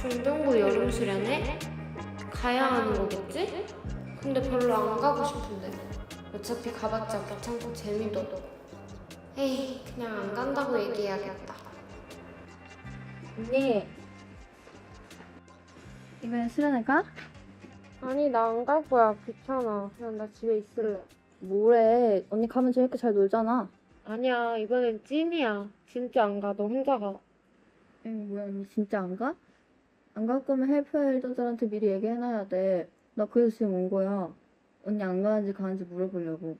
중등부 여름 수련회? 가야 하는 거겠지? 근데 별로 안 가고 싶은데 어차피 가봤자 귀찮고 재미도 없고 에이 그냥 안 간다고 얘기해야겠다 언니 이번엔 수련회 가? 아니 나 안 갈 거야. 귀찮아. 그냥 나 집에 있을래. 뭐래? 언니 가면 재밌게 잘 놀잖아. 아니야. 이번엔 찐이야. 진짜 안 가. 너 혼자 가. 응 뭐야 언니 진짜 안 가? 안 갈 거면 헬프 엘더들한테 미리 얘기해놔야 돼나 그래서 지금 온 거야. 언니 안 가는지 가는지 물어보려고.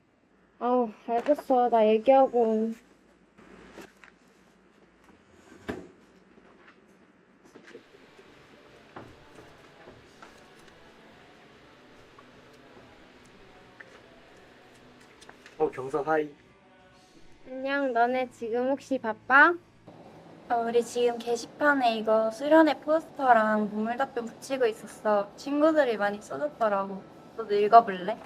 아우 알겠어. 나 얘기하고 어 경서 하이 안녕 너네 지금 혹시 바빠? 어, 우리 지금 게시판에 이거 수련회 포스터랑 보물 답변 붙이고 있었어. 친구들이 많이 써줬더라고. 너도 읽어볼래?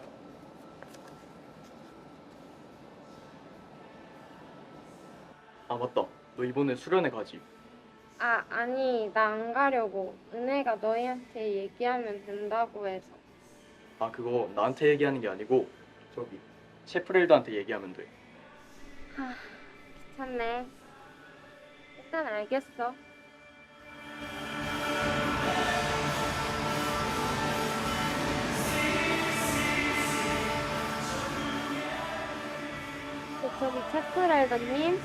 아 맞다 너 이번에 수련회 가지 아 아니 나 안 가려고 은혜가 너희한테 얘기하면 된다고 해서 아 그거 나한테 얘기하는 게 아니고 저기 셰프렐드한테 얘기하면 돼. 귀찮네. 일단 알겠어. 저, 저기 체크랄더님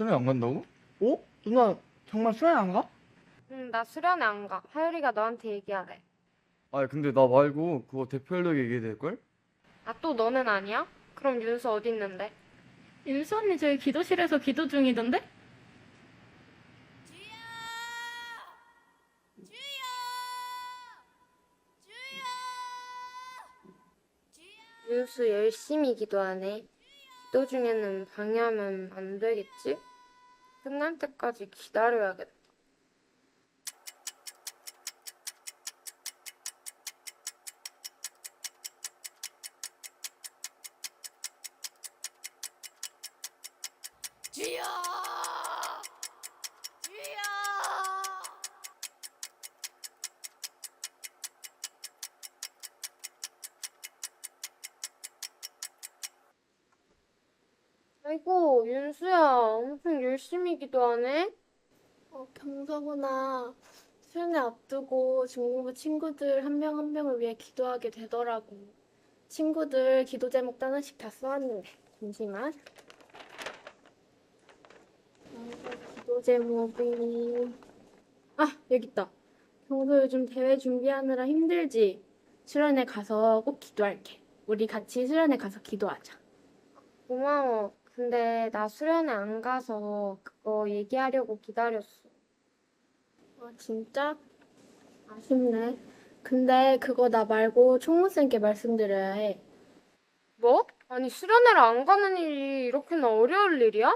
수련회 안 간다고? 어? 누나 정말 수련회 안 가? 응, 나 수련회 안 가. 하율이가 너한테 얘기하래. 아 근데 나 말고 그거 대표 연락에 얘기해야 될걸? 아, 또 너는 아니야? 그럼 윤수 어디 있는데? 윤수 언니 저희 기도실에서 기도 중이던데? 윤수 열심히 기도하네. 기도 중에는 방해하면 안 되겠지? 끝날 때까지 기다려야겠다. 아이고, 윤수야. 엄청 열심히 기도하네. 어, 경서구나. 수련회 앞두고 중공부 친구들 한 명 한 명을 위해 기도하게 되더라고. 친구들 기도 제목 하나씩 다 써왔는데. 잠시만. 경서 기도 제목이. 아, 여기 있다. 경서 요즘 대회 준비하느라 힘들지? 수련회 가서 꼭 기도할게. 우리 같이 수련회 가서 기도하자. 고마워. 근데 나 수련회 안 가서 그거 얘기하려고 기다렸어. 아, 진짜? 아쉽네. 근데 그거 나 말고 총무쌤께 말씀드려야 해. 뭐? 아니, 수련회를 안 가는 일이 이렇게나 어려울 일이야?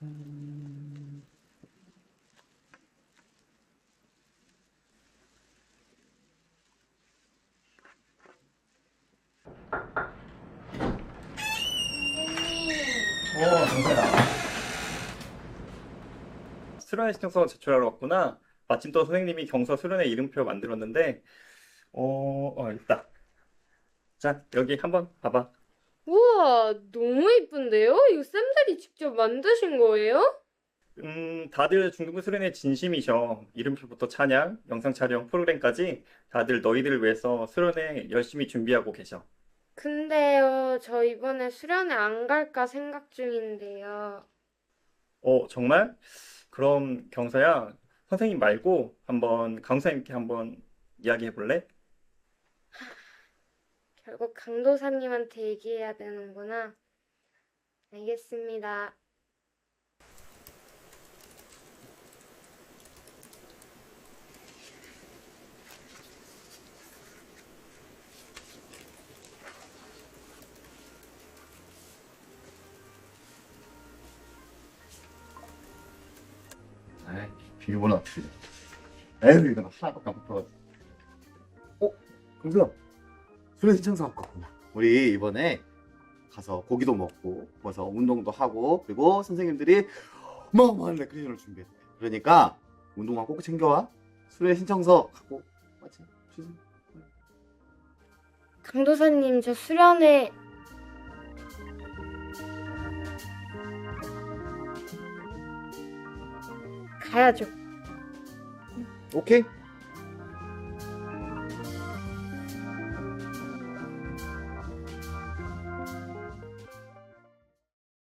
어, 수련회 신청서 제출하러 왔구나. 마침 또 선생님이 경서 수련회 이름표 만들었는데, 어, 어, 있다. 자, 여기 한번 봐봐. 우와, 너무 이쁜데요? 이거 쌤들이 직접 만드신 거예요? 음, 다들 중등부 수련회 진심이셔. 이름표부터 찬양, 영상 촬영, 프로그램까지 다들 너희들을 위해서 수련회 열심히 준비하고 계셔. 근데요, 저 이번에 수련회 안 갈까 생각 중인데요. 어, 정말? 그럼 경서야, 선생님 말고 한번 강사님께 한번 이야기해 볼래? 결국 강도사님한테 얘기해야 되는구나. 알겠습니다. 비밀번호 어떻게 에휴 이거 나 하나밖에 안 붙어가지고. 어? 강수야 수련 신청서 갖고 왔구나. 우리 이번에 가서 고기도 먹고 가서 운동도 하고 그리고 선생님들이 어마어마한 레크레이션을 준비했대. 그러니까 운동화 꼭 챙겨와. 수련 신청서 갖고. 맞지? 강도사님 저 수련회 가야죠. 오케이